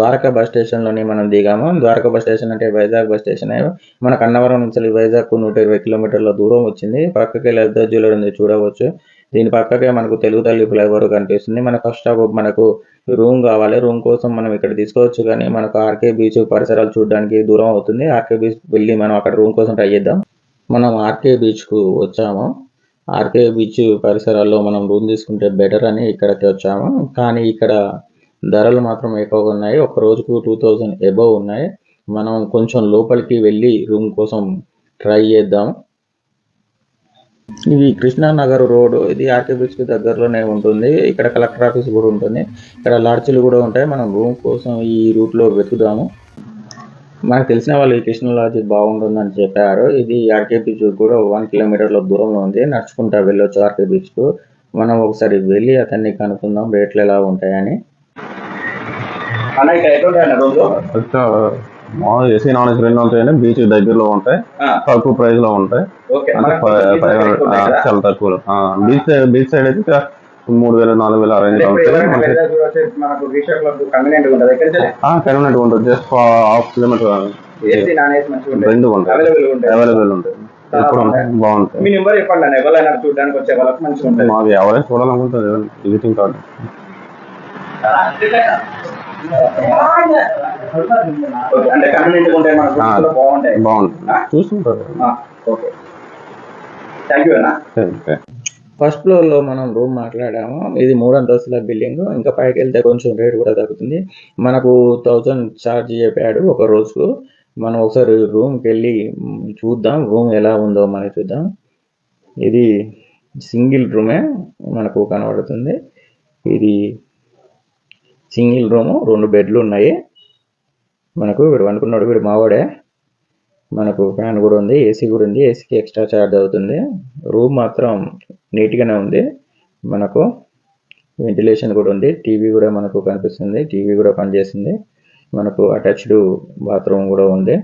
Dwaraka bus స్టేషన్లోనే మనం దిగాము. Dwaraka bus station అంటే వైజాగ్ బస్ స్టేషన్ మన కన్నవరం నుంచి వైజాగ్ నూట ఇరవై కిలోమీటర్ల దూరం వచ్చింది. పక్కకి లెదర్ జ్యువెలరీ ఉంది చూడవచ్చు. దీని పక్కకే మనకు తెలుగు తల్లి ఫ్లైఓవర్ కనిపిస్తుంది. మన ఫస్ట్ స్టాప్ మనకు రూమ్ కావాలి. రూమ్ కోసం మనం ఇక్కడ తీసుకోవచ్చు కానీ మనకు ఆర్కే బీచ్ పరిసరాలు చూడడానికి దూరం అవుతుంది. ఆర్కే బీచ్ వెళ్ళి మనం అక్కడ రూమ్ కోసం ట్రై చేద్దాం. మనం ఆర్కే బీచ్కు వచ్చాము. ఆర్కే బీచ్ పరిసరాల్లో మనం రూమ్ తీసుకుంటే బెటర్ అని ఇక్కడికి వచ్చాము. కానీ ఇక్కడ ధరలు మాత్రం ఎక్కువగా ఉన్నాయి. ఒక రోజుకు టూ థౌజండ్ ఎబవ్ ఉన్నాయి. మనం కొంచెం లోపలికి వెళ్ళి రూమ్ కోసం ట్రై చేద్దాం. ఇది కృష్ణానగర్ రోడ్. ఇది ఆర్కే బీచ్కి దగ్గరలోనే ఉంటుంది. ఇక్కడ కలెక్టర్ ఆఫీస్ కూడా ఉంటుంది. ఇక్కడ లాడ్జీలు కూడా ఉంటాయి. మనం రూమ్ కోసం ఈ రూట్లో వెతుకుదాము. మనకు తెలిసిన వాళ్ళు ఈ కృష్ణ లాడ్జ్ బాగుంటుందని చెప్పారు. ఇది ఆర్కే బీచ్ కూడా వన్ కిలోమీటర్ల దూరంలో ఉంది. నడుచుకుంటా వెళ్ళొచ్చు ఆర్కే బీచ్కు. మనం ఒకసారి వెళ్ళి అతన్ని కనుక్కుందాం రేట్లు ఎలా ఉంటాయని. అన్న ఇక్కడ ఎక్కడ ఉంటాయి ఏసీ నాన్ ఏసీ రెండు ఉంటాయండి బీచ్ దగ్గరలో ఉంటాయి తక్కువ ప్రైస్లో ఉంటాయి చాలా తక్కువ బీచ్ బీచ్ సైడ్ అయితే మూడు వేలు నాలుగు వేలు అరేంజ్ కన్వీనియంట్ ఉంటుంది? ఎక్కడ కన్వీనెంట్ ఉంటుంది. జస్ట్ హాఫ్ కిలోమీటర్ రెండు ఉంటాయి. అవైలబుల్ ఉంటాయి. బాగుంటాయి. మీ నెంబర్ చెప్పండి ఎవరైనా చూడడానికి వచ్చే వాళ్ళకి మంచిగా ఉంటుంది. మాది ఎవరైనా చూడాలనుకుంటుంది విజిటింగ్ కార్డు అంటే కన్వీనియంట్ ఉంటాయి మన ఆ. రూమ్స్ కూడా బాగుంటాయి. బాగుంటుంది. చూస్తుంటారు ఓకే. థ్యాంక్ యూ అన్న. ఓకే. ఫస్ట్ ఫ్లోర్లో మనం రూమ్ మాట్లాడాము. ఇది మూడు అంతస్తుల బిల్డింగ్. ఇంకా పైకి వెళ్తే కొంచెం రేట్ కూడా తగ్గుతుంది. మనకు థౌజండ్ ఛార్జ్ చెప్పాడు ఒక రోజుకు. మనం ఒకసారి రూమ్కి వెళ్ళి చూద్దాం. రూమ్ ఎలా ఉందో మనకి చూద్దాం. ఇది సింగిల్ రూమే మనకు కనబడుతుంది. ఇది సింగిల్ రూము రెండు బెడ్లు ఉన్నాయి. మనకు వీడు అనుకున్నాడు వీడు మావాడే. మనకు ఫ్యాన్ కూడా ఉంది ఏసీ కూడా ఉంది ఏసీకి ఎక్స్ట్రా ఛార్జ్ అవుతుంది. రూమ్ మాత్రం నీట్గానే ఉంది. మనకు వెంటిలేషన్ కూడా ఉంది టీవీ కూడా మనకు కనిపిస్తుంది టీవీ కూడా పనిచేస్తుంది మనకు అటాచ్డ్ బాత్రూమ్ కూడా ఉంది.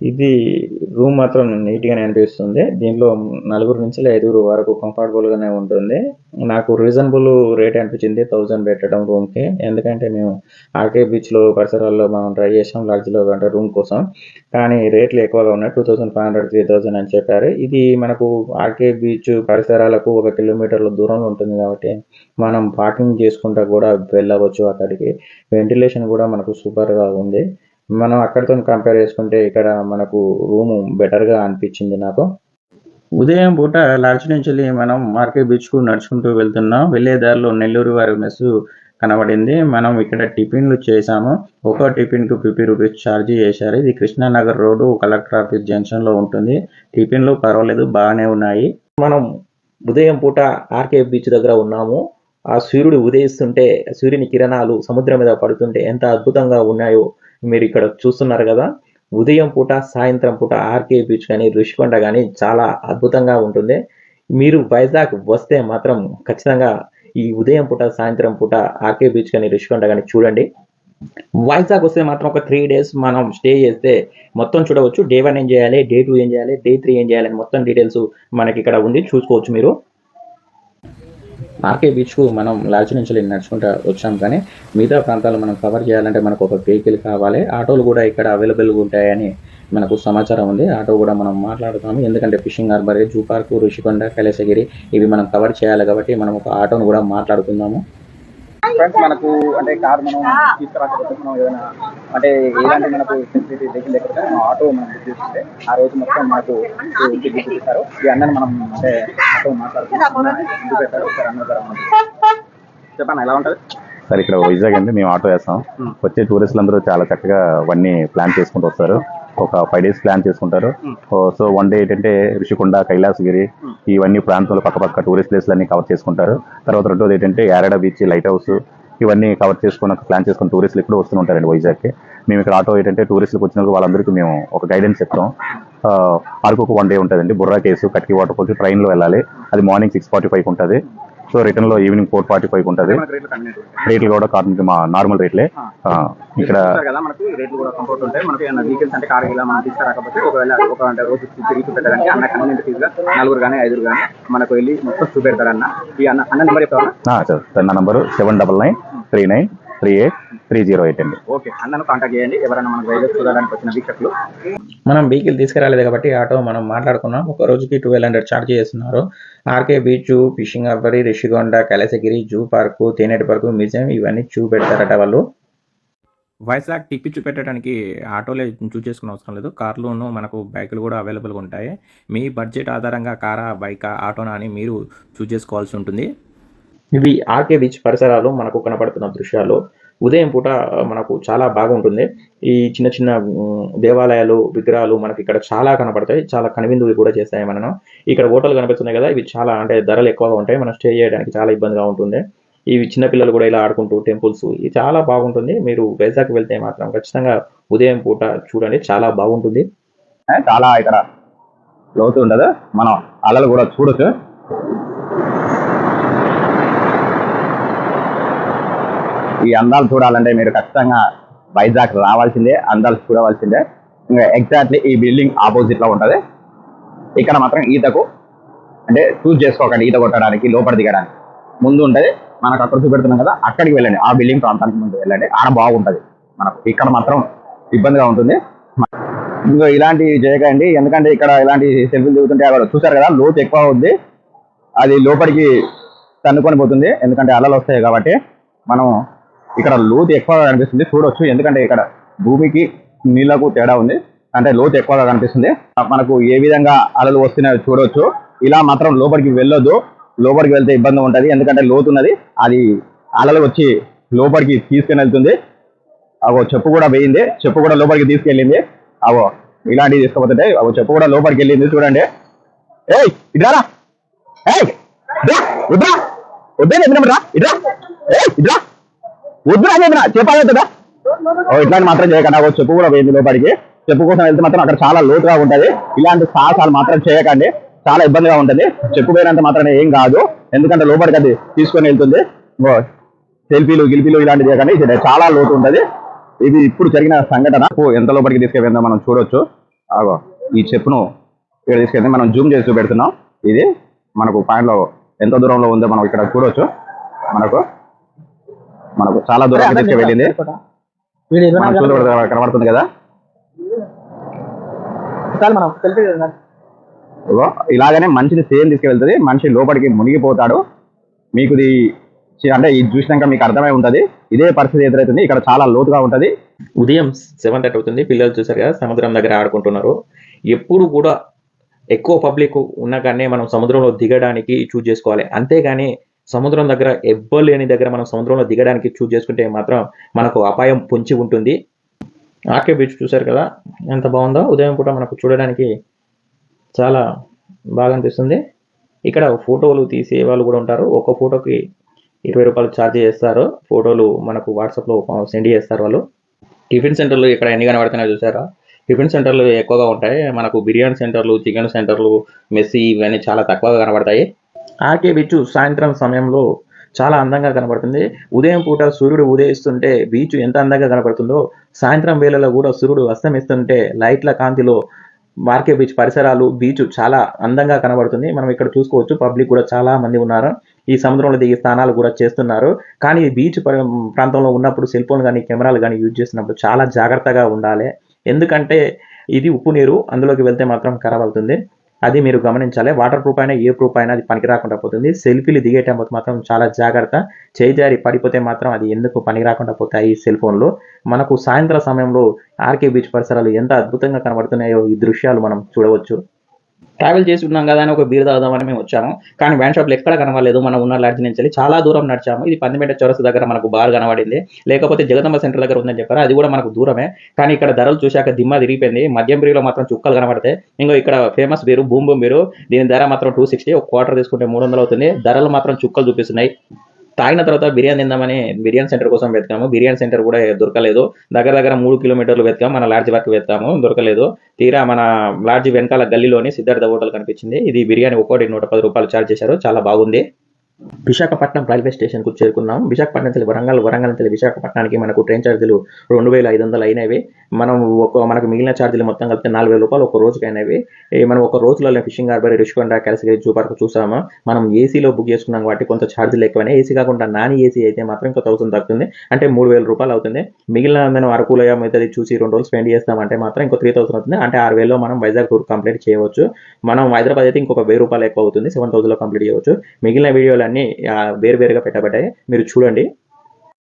ఇది రూమ్ మాత్రం నీట్గానే అనిపిస్తుంది. దీంట్లో నలుగురు నుంచి ఐదుగురు వరకు కంఫర్టబుల్గానే ఉంటుంది. నాకు రీజనబుల్ రేట్ అనిపించింది థౌజండ్ పెట్టడం రూమ్కి. ఎందుకంటే మేము ఆర్కే బీచ్లో పరిసరాల్లో మనం ట్రై చేసాం లాడ్జ్లో అంటే రూమ్ కోసం. కానీ రేట్లు ఎక్కువగా ఉన్నాయి. Two thousand five hundred three thousand అని చెప్పారు. ఇది మనకు ఆర్కే బీచ్ పరిసరాలకు ఒక కిలోమీటర్ల దూరంలో ఉంటుంది కాబట్టి మనం పార్కింగ్ చేసుకుంటా కూడా వెళ్ళవచ్చు అక్కడికి. వెంటిలేషన్ కూడా మనకు సూపర్గా ఉంది. మనం అక్కడితో కంపేర్ చేసుకుంటే ఇక్కడ మనకు రూమ్ బెటర్గా అనిపించింది నాకు. ఉదయం పూట లాడ్జ్ నుంచి వెళ్ళి మనం మార్కెట్ బీచ్కు నడుచుకుంటూ వెళ్తున్నాం. వెళ్ళే దారిలో నెల్లూరు వారి మెస్ కనబడింది. మనం ఇక్కడ టిఫిన్లు చేసాము ఒక టిఫిన్కు ఫిఫ్టీ రూపీస్ ఛార్జ్ చేశారు. ఇది కృష్ణానగర్ రోడ్డు కలెక్టర్ ఆఫీస్ జంక్షన్లో ఉంటుంది. టిఫిన్లు పర్వాలేదు బాగానే ఉన్నాయి. మనం ఉదయం పూట ఆర్కే బీచ్ దగ్గర ఉన్నాము. ఆ సూర్యుడు ఉదయిస్తుంటే సూర్యుని కిరణాలు సముద్రం మీద పడుతుంటే ఎంత అద్భుతంగా ఉన్నాయో మీరు ఇక్కడ చూస్తున్నారు కదా. ఉదయం పూట సాయంత్రం పూట ఆర్కే బీచ్ కానీ రుషికొండ కానీ చాలా అద్భుతంగా ఉంటుంది. మీరు వైజాగ్ వస్తే మాత్రం ఖచ్చితంగా ఈ ఉదయం పూట సాయంత్రం పూట ఆర్కే బీచ్ కానీ రుషికొండ కానీ చూడండి. వైజాగ్ వస్తే మాత్రం ఒక త్రీ డేస్ మనం స్టే చేస్తే మొత్తం చూడవచ్చు. డే వన్ ఏం చేయాలి డే టూ ఏం చేయాలి డే త్రీ ఏం చేయాలి మొత్తం డీటెయిల్స్ మనకి ఇక్కడ ఉండి చూసుకోవచ్చు మీరు. ఆర్కే బీచ్కు మనం లాడ్జ్ నుంచి వెళ్ళి నడుచుకుంటూ వచ్చాం కానీ మిగతా ప్రాంతాలు మనం కవర్ చేయాలంటే మనకు ఒక వెహికల్ కావాలి. ఆటోలు కూడా ఇక్కడ అవైలబుల్గా ఉంటాయని మనకు సమాచారం ఉంది. ఆటో కూడా మనం మాట్లాడుతాము. ఎందుకంటే fishing harbour zoo park Rushikonda Kailasagiri ఇవి మనం కవర్ చేయాలి కాబట్టి మనం ఒక ఆటోను కూడా మాట్లాడుకుందాము. ఫ్రెండ్స్ మనకు అంటే కార్ మనం తీసుకురాకపోతే మనం ఏదైనా. అంటే ఎలాంటి మనకు ఫెసిలిటీ వెహికల్ లేకపోతే మనం ఆటో మనం బుక్ చేసుకుంటే ఆ రోజు మొత్తం మనకు ఇంటికి బుక్ చేస్తారు ఈ అన్నని మనం అంటే ఆటో మాట్లాడుకుంటున్నాం. పెట్టారు? ఒకసారి అన్న ద్వారా మనం చెప్పండి ఎలా ఉంటుంది? సార్ ఇక్కడ వైజాగ్ అండి మేము ఆటో వేస్తాం. వచ్చే టూరిస్టులు అందరూ చాలా చక్కగా అవన్నీ ప్లాన్ చేసుకుంటూ వస్తారు. ఒక ఫైవ్ డేస్ ప్లాన్ చేసుకుంటారు. సో వన్ డే ఏంటంటే ఋషికొండ కైలాసగిరి ఇవన్నీ ప్రాంతాలు పక్క పక్క టూరిస్ట్ ప్లేస్లు అన్ని కవర్ చేసుకుంటారు. తర్వాత రెండోది ఏంటంటే యారడా బీచ్ లైట్ హౌస్ ఇవన్నీ కవర్ చేసుకుని ప్లాన్ చేసుకుని టూరిస్టులు ఇక్కడ వస్తూ ఉంటారండి వైజాగ్కి. మేము ఇక్కడ ఆటో ఏంటంటే టూరిస్టులకు వచ్చిన వాళ్ళందరికీ మేము ఒక గైడెన్స్ అరకు ఒక వన్ డే ఉంటుందండి. Borra caves Katiki water falls ట్రైన్లో వెళ్ళాలి. అది మార్నింగ్ సిక్స్ ఫార్టీ ఫైవ్ ఉంటుంది. సో రిటర్న్లో ఈవినింగ్ ఫోర్ ఫార్టీ ఫైవ్ ఉంటుంది. రేట్లు కూడా కాటన్కి మా నార్మల్ రేట్లే. ఇక్కడ మనకు రేట్లు కూడా కంఫర్ట్ ఉంటాయి. మనకి ఏమైనా వెహికల్స్ అంటే కార్ ఇలా మనం తీసుకురాకపోతే ఒకవేళ ఒక అంటే రోజు తిరిగి చూపెట్టడానికి అన్న కన్వీనియంట్ ఫీజుగా నలుగురు కానీ ఐదుగురు కానీ మనకు వెళ్ళి మొత్తం చూపెడతారు అన్న ఈ అన్న అన్న నెంబర్ సార్ నా number seven double nine three nine three eight three zero eight అండి. ఓకే అన్నను కాంటాక్ట్ చేయండి. ఎవరైనా మన రైల్వే చూడడానికి వచ్చిన వీక్షకులు. మనం వెహికల్ తీసుకురాలేదు కాబట్టి ఆటో మనం మాట్లాడుకున్నాం. ఒక రోజుకి ట్వెల్వ్ హండ్రెడ్ ఛార్జ్ చేస్తున్నారు. RK beach fishing అబ్బరి Rushikonda Kailasagiri zoo park Tenneti park museum ఇవన్నీ చూపెడతారట వాళ్ళు. వైజాగ్ టిప్పి చూపెట్టడానికి ఆటోలే చూస్ చేసుకునే అవసరం లేదు. కార్లును మనకు బైకులు కూడా అవైలబుల్గా ఉంటాయి. మీ బడ్జెట్ ఆధారంగా కారా బైకా ఆటోనా అని మీరు చూస్ చేసుకోవాల్సి ఉంటుంది. ఇవి ఆర్కే బీచ్ పరిసరాలు మనకు కనపడుతున్న దృశ్యాలు. ఉదయం పూట మనకు చాలా బాగుంటుంది. ఈ చిన్న చిన్న దేవాలయాలు విగ్రహాలు మనకి ఇక్కడ చాలా కనపడతాయి. చాలా కనువిందువి కూడా చేస్తాయి మనం ఇక్కడ హోటల్ కనిపిస్తున్నాయి కదా ఇవి చాలా అంటే ధరలు ఎక్కువగా ఉంటాయి. మనం స్టే చేయడానికి చాలా ఇబ్బందిగా ఉంటుంది. ఇవి చిన్నపిల్లలు కూడా ఇలా ఆడుకుంటూ టెంపుల్స్ ఇది చాలా బాగుంటుంది. మీరు వైజాగ్ వెళ్తే మాత్రం ఖచ్చితంగా ఉదయం పూట చూడండి చాలా బాగుంటుంది. చాలా ఇక్కడ లోతు ఉండదు. మనం అలలు కూడా చూడొచ్చు. ఈ అందాలు చూడాలంటే మీరు ఖచ్చితంగా వైజాగ్ రావాల్సిందే అందాలు చూడవలసిందే. ఇంకా ఎగ్జాక్ట్లీ ఈ బిల్డింగ్ ఆపోజిట్లో ఇక్కడ మాత్రం ఈతకు అంటే చూస్ చేసుకోకండి ఈత కొట్టడానికి లోపల దిగడానికి. ముందు ఉంటుంది మనకు అక్కడ చూపెడుతున్నాం కదా అక్కడికి వెళ్ళండి. ఆ బిల్డింగ్ ప్రాంతానికి ముందు వెళ్ళండి. ఆడ బాగుంటది మనకు. ఇక్కడ మాత్రం ఇబ్బందిగా ఉంటుంది. ఇంకా ఇలాంటి చేయకండి. ఎందుకంటే ఇక్కడ ఇలాంటి సెల్ఫీలు దిగుతుంటే అక్కడ చూసారు కదా లోతు ఎక్కువ ఉంది. అది లోపలికి తన్నుకొని పోతుంది. ఎందుకంటే అలలు వస్తాయి కాబట్టి మనం ఇక్కడ లోతు ఎక్కువగా కనిపిస్తుంది. చూడొచ్చు. ఎందుకంటే ఇక్కడ భూమికి నీళ్ళకు తేడా ఉంది. అంటే లోతు ఎక్కువగా కనిపిస్తుంది. మనకు ఏ విధంగా అలలు వస్తున్నాయో చూడొచ్చు. ఇలా మాత్రం లోపలికి వెళ్ళొద్దు. లోపలికి వెళ్తే ఇబ్బంది ఉంటది. ఎందుకంటే లోతు ఉన్నది. అది అలలు వచ్చి లోపలికి తీసుకుని వెళ్తుంది. అవో చెప్పు కూడా పోయింది చెప్పు కూడా లోపలికి తీసుకెళ్ళింది. అవో ఇలాంటివి తీసుకుపోతుంటే అవో చెప్పు కూడా లోపలికి వెళ్ళింది చూడండి. ఏయ్ ఇడ్రారా ఏయ్ ఇడ్రా వద్దురా. వద్దే ఇడ్రా ఏయ్ ఇడ్రా వద్దురా చెప్పిన చెప్పాలి ఓ ఇట్లాంటి మాత్రం చేయకండి. ఒక చెప్పు కూడా పోయింది లోపలికి. చెప్పు కోసం వెళ్తే మాత్రం అక్కడ చాలా లోతుగా ఉంటది. ఇలాంటి సాహసాలు మాత్రం చేయకండి. చాలా ఇబ్బందిగా ఉంటది. చెప్పు పోయినంత మాత్రం ఏం కాదు. ఎందుకంటే లోపలికి అది తీసుకొని వెళ్తుంది. సెల్ఫీలు గిల్పీలు ఇలాంటివి చేయకండి. చాలా లోతు ఉంటుంది. ఇది ఇప్పుడు జరిగిన సంఘటన. ఓ ఎంత లోపలికి తీసుకెళ్ళిందో మనం చూడొచ్చు. ఆగో ఈ చెప్పును ఇక్కడ తీసుకెళ్తే మనం జూమ్ చేసి చూపెడుతున్నాం. ఇది మనకు పాయింట్లో ఎంత దూరంలో ఉందో మనం ఇక్కడ చూడొచ్చు. మనకు మనకు చాలా దూరం చూడ కనబడుతుంది కదా? ఇలాగనే మనిషిని సేమ్ తీసుకెళ్తుంది మనిషి లోపలికి మునిగిపోతాడు. మీకు ఇది అంటే ఇది చూసినాక మీకు అర్థమై ఉంటది. ఇదే పరిస్థితి ఎదురవుతుంది ఇక్కడ చాలా లోతుగా ఉంటది. ఉదయం సెవెన్ థర్టీ అవుతుంది. పిల్లలు చూసారు కదా సముద్రం దగ్గర ఆడుకుంటున్నారు. ఎప్పుడు కూడా ఎక్కువ పబ్లిక్ ఉన్న కానీ మనం సముద్రంలో దిగడానికి చూజ్ చేసుకోవాలి. అంతేగాని సముద్రం దగ్గర ఎవ్వరు లేని దగ్గర మనం సముద్రంలో దిగడానికి చూజ్ చేసుకుంటే మాత్రం మనకు అపాయం పొంచి ఉంటుంది. ఆర్కే బీచ్ చూసారు కదా? ఎంత బాగుందో? ఉదయం పూట మనకు చూడడానికి చాలా బాగా అనిపిస్తుంది. ఇక్కడ ఫోటోలు తీసే వాళ్ళు కూడా ఉంటారు. ఒక ఫోటోకి ఇరవై రూపాయలు ఛార్జ్ చేస్తారు. ఫోటోలు మనకు వాట్సాప్లో సెండ్ చేస్తారు వాళ్ళు. టిఫిన్ సెంటర్లు ఇక్కడ ఎన్ని కనబడుతున్నాయో చూసారా టిఫిన్ సెంటర్లు ఎక్కువగా ఉంటాయి. మనకు బిర్యానీ సెంటర్లు చికెన్ సెంటర్లు మెస్సీ ఇవన్నీ చాలా తక్కువగా కనబడతాయి. ఆర్కే బీచ్ సాయంత్రం సమయంలో చాలా అందంగా కనబడుతుంది. ఉదయం పూట సూర్యుడు ఉదయిస్తుంటే బీచ్ ఎంత అందంగా కనబడుతుందో సాయంత్రం వేళలో కూడా సూర్యుడు అస్తమిస్తుంటే లైట్ల కాంతిలో మార్కే బీచ్ పరిసరాలు బీచ్ చాలా అందంగా కనబడుతుంది. మనం ఇక్కడ చూసుకోవచ్చు పబ్లిక్ కూడా చాలా మంది ఉన్నారు. ఈ సముద్రంలో దిగి స్నానాలు కూడా చేస్తున్నారు. కానీ బీచ్ ప్రాంతంలో ఉన్నప్పుడు సెల్ ఫోన్ కానీ కెమెరాలు కానీ యూజ్ చేసినప్పుడు చాలా జాగ్రత్తగా ఉండాలి. ఎందుకంటే ఇది ఉప్పు నీరు అందులోకి వెళ్తే మాత్రం ఖరాబ్ అవుతుంది. అది మీరు గమనించాలి. వాటర్ ప్రూఫ్ అయినా ఏ ప్రూఫ్ అయినా అది పనికి రాకుండా పోతుంది. సెల్ఫీలు దిగేటప్పుడు మాత్రం చాలా జాగ్రత్త. చేయి జారి పడిపోతే మాత్రం అది ఎందుకు పనికి రాకుండా పోతాయి ఈ సెల్ ఫోన్లో మనకు సాయంత్రం సమయంలో ఆర్కే బీచ్ పరిసరాలు ఎంత అద్భుతంగా కనబడుతున్నాయో ఈ దృశ్యాలు మనం చూడవచ్చు. ట్రావెల్ చేసి ఉన్నాం కదా అని ఒక బీర్ తాగుదామని మేము వచ్చాము. కానీ వ్యాన్ షాప్లు ఎక్కడ కనబడలేదు. మనం ఉన్న లాడ్జ్ నుంచి చాలా దూరం నడిచాము. ఇది పందిమేట చౌరస్ దగ్గర మనకు బార్ కనబడింది. లేకపోతే జగదంబ సెంటర్ దగ్గర ఉందని చెప్పారు. అది కూడా మనకు దూరమే. కానీ ఇక్కడ ధరలు చూశాక దిమ్మ తిరిగిపోయింది. మద్యం బీరులో మాత్రం చుక్కలు కనబడతాయి. ఇంకో ఇక్కడ famous beer boom boom beer. దీని ధర మాత్రం టూ సిక్స్టీ ఒక క్వార్టర్ తీసుకుంటే మూడు వందలు అవుతుంది. ధరలు మాత్రం చుక్కలు చూపిస్తున్నాయి. తాగిన తర్వాత బిర్యానీ తిందామని బిర్యానీ సెంటర్ కోసం వెతికాము. బిర్యానీ సెంటర్ కూడా దొరకలేదు. దగ్గర దగ్గర మూడు కిలోమీటర్లు వెతికాము. మన లాడ్జ్ వరకు వెతికాము. దొరకలేదు. తీరా మన లాడ్జ్ వెనకాల గల్లీలోని సిద్ధార్థ హోటల్ కనిపించింది. ఇది బిర్యానీ ఒక్కోటి నూట పది రూపాయలు ఛార్జ్ చేశారు. చాలా బాగుంది. విశాఖపట్నం రైల్వే స్టేషన్కు చేరుకున్నాం. విశాఖపట్నం నుంచి వరంగల్ వరంగల్ నుంచి విశాఖపట్నానికి మనకు ట్రైన్ ఛార్జీలు రెండు వేల ఐదు వందలు అయినవి. మనం ఒక మనకు మిగిలిన ఛార్జీలు మొత్తం కలిపితే నాలుగు వేల రూపాయలు ఒక రోజుకి అయినవి మనం ఒక రోజులలో fishing harbour Rushikonda Kailasagiri zoo park చూసాము? మనం ఏసీలో బుక్ చేసుకున్నాం కాబట్టి కొంత ఛార్జీలు ఎక్కువనే. ఏసీ కాకుండా నాన్ ఏసీ అయితే మాత్రం ఇంకా థౌసండ్ తగ్గుతుంది. అంటే మూడు వేల రూపాయలు అవుతుంది. మిగిలిన మనం అరకులయ అయితే చూసి రెండు రోజులు స్పెండ్ చేస్తామంటే మాత్రం ఇంకో త్రీ థౌసండ్ అవుతుంది. అంటే ఆరు వేలలో మనం వైజాగ్ టూర్ కంప్లీట్ చేయవచ్చు. మనం హైదరాబాద్ అయితే ఇంకొక వెయ్యి రూపాయలు ఎక్కువ అవుతుంది. సెవెన్ థౌసండ్లో కంప్లీట్ చేయవచ్చు. మిగిలిన వీడియోలు ఆ, వేరువేరుగా పెట్టబడ్డాయి. మీరు చూడండి.